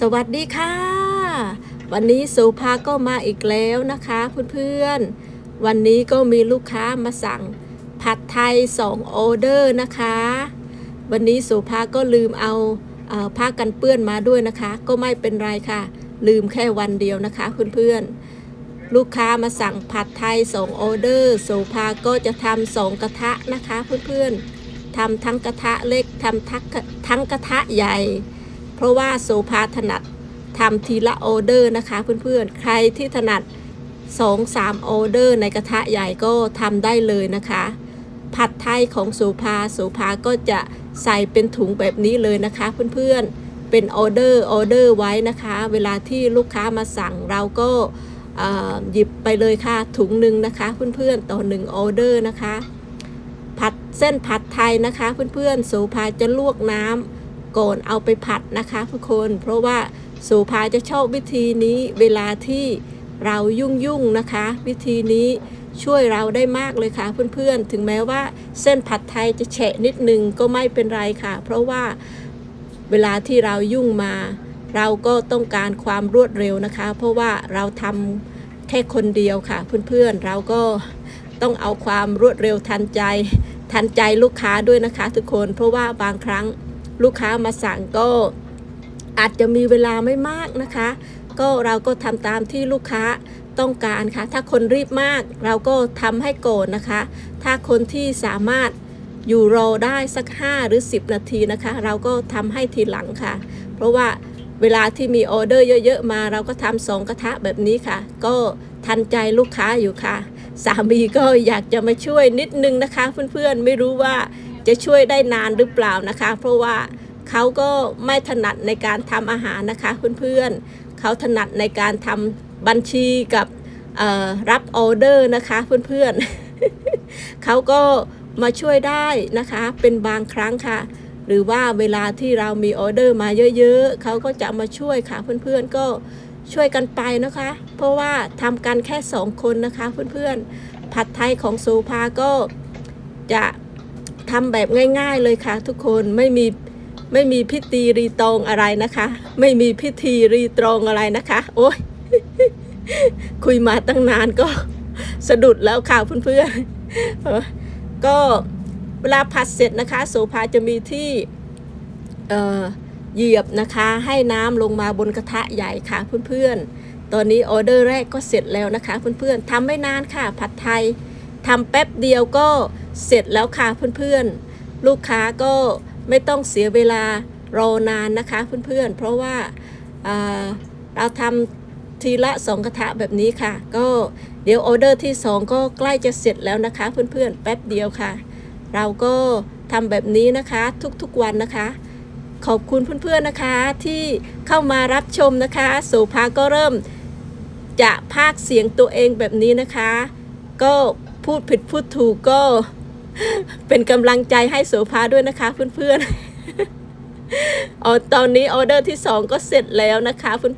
สวัสดีค่ะ วันนี้โซภาก็มาอีกแล้วนะคะเพื่อนๆ วันนี้ก็มีลูกค้ามาสั่งผัดไทย2ออเดอร์นะคะ วันนี้โซภาก็ลืมเอาเอ่อผ้ากันเปื้อนมาด้วยนะคะ ก็ไม่เป็นไรค่ะ ลืมแค่วันเดียวนะคะเพื่อนๆ ลูกค้ามาสั่งผัดไทย2ออเดอร์โซภาก็จะทำสองกระทะนะคะเพื่อนๆทำทั้งกระทะเล็กทำทั้งกระทะใหญ่ เพราะว่าโซภาถนัดทำทีละออเดอร์นะคะเพื่อนๆ ใครที่ถนัด 2-3ออเดอร์ในกระทะใหญ่ก็ทำได้เลยนะคะ ผัดไทยของโซภาโซภาก็จะใส่เป็นถุงแบบนี้เลยนะคะเพื่อนๆ เป็นออเดอร์ออเดอร์ไว้นะคะ เวลาที่ลูกค้ามาสั่งเราก็หยิบไปเลยค่ะถุงหนึ่งนะคะเพื่อนๆ ต่อหนึ่งออเดอร์นะคะ ผัดเส้นผัดไทยนะคะเพื่อนๆโซภาจะลวกน้ำ ก่อนเอาไปผัดนะคะทุกคน เพราะว่าโสภาจะชอบวิธีนี้เวลาที่เรายุ่งยุ่งๆนะคะ วิธีนี้ช่วยเราได้มากเลยค่ะเพื่อนๆ ถึงแม้ว่าเส้นผัดไทยจะแฉะนิดนึงก็ไม่เป็นไรค่ะ เพราะว่าเวลาที่เรายุ่งมา เราก็ต้องการความรวดเร็วนะคะ เพราะว่าเราทำแค่คนเดียวค่ะ เพื่อนๆเราก็ต้องเอาความรวดเร็วทันใจ ทันใจลูกค้าด้วยนะคะ ทุกคนเพราะว่าบางครั้ง ลูกค้ามาสั่งก็อาจจะมีเวลาไม่มากนะคะ ก็เราก็ทำตามที่ลูกค้าต้องการค่ะ ถ้าคนรีบมากเราก็ทำให้ก่อนนะคะ ถ้าคนที่สามารถอยู่รอได้สัก 5 หรือ 10 นาทีนะคะ เราก็ทำให้ทีหลังค่ะ เพราะว่าเวลาที่มีออเดอร์เยอะ ๆ มา เราก็ทำสองกระทะแบบนี้ค่ะ ก็ทันใจลูกค้าอยู่ค่ะ สามีก็อยากจะมาช่วยนิดนึงนะคะ เพื่อนๆ ไม่รู้ว่า จะช่วยได้นานหรือเปล่านะคะ เพราะว่าเขาก็ไม่ถนัดในการทำอาหารนะคะเพื่อนๆเขาถนัดในการทำบัญชีกับรับออเดอร์นะคะเพื่อนๆเขาก็มาช่วยได้นะคะเป็นบางครั้งค่ะ หรือว่าเวลาที่เรามีออเดอร์มาเยอะๆเขาก็จะมาช่วยค่ะเพื่อนๆก็ช่วยกันไปนะคะ เพราะว่าทำกันแค่สองคนนะคะเพื่อนๆผัดไทยของโซภาก็จะ ทำแบบง่ายๆเลยค่ะ ทุกคนไม่มีไม่มีพิธีรีตองอะไรนะคะ ไม่มีพิธีรีตรองอะไรนะคะ โอ้ยคุยมาตั้งนานก็สะดุดแล้วค่ะเพื่อนๆเออก็เวลาผัดเสร็จนะคะโสภาจะมีที่เอ่อเหยียบนะคะให้น้ำลงมาบนกระทะใหญ่ค่ะเพื่อนๆ ตอนนี้ออเดอร์แรกก็เสร็จแล้วนะคะเพื่อนๆทำไม่นานค่ะผัดไทยทำแป๊บเดียวก็ เสร็จแล้วค่ะเพื่อนๆ ลูกค้าก็ไม่ต้องเสียเวลารอนานนะคะเพื่อนๆ เพราะว่าเราทำทีละสองกระทะแบบนี้ค่ะ ก็เดี๋ยวออเดอร์ที่สองก็ใกล้จะเสร็จแล้วนะคะเพื่อนๆ แป๊บเดียวค่ะ เราก็ทำแบบนี้นะคะทุกๆวันนะคะ ขอบคุณเพื่อนๆนะคะที่เข้ามารับชมนะคะโสภาก็เริ่มจะพากเสียงตัวเองแบบนี้นะคะ ก็พูดผิดพูดถูกก็ เป็นกำลังใจให้โสภาด้วยนะคะเพื่อนๆอ๋อตอนนี้ออเดอร์ที่สองก็เสร็จแล้วนะคะเพื่อน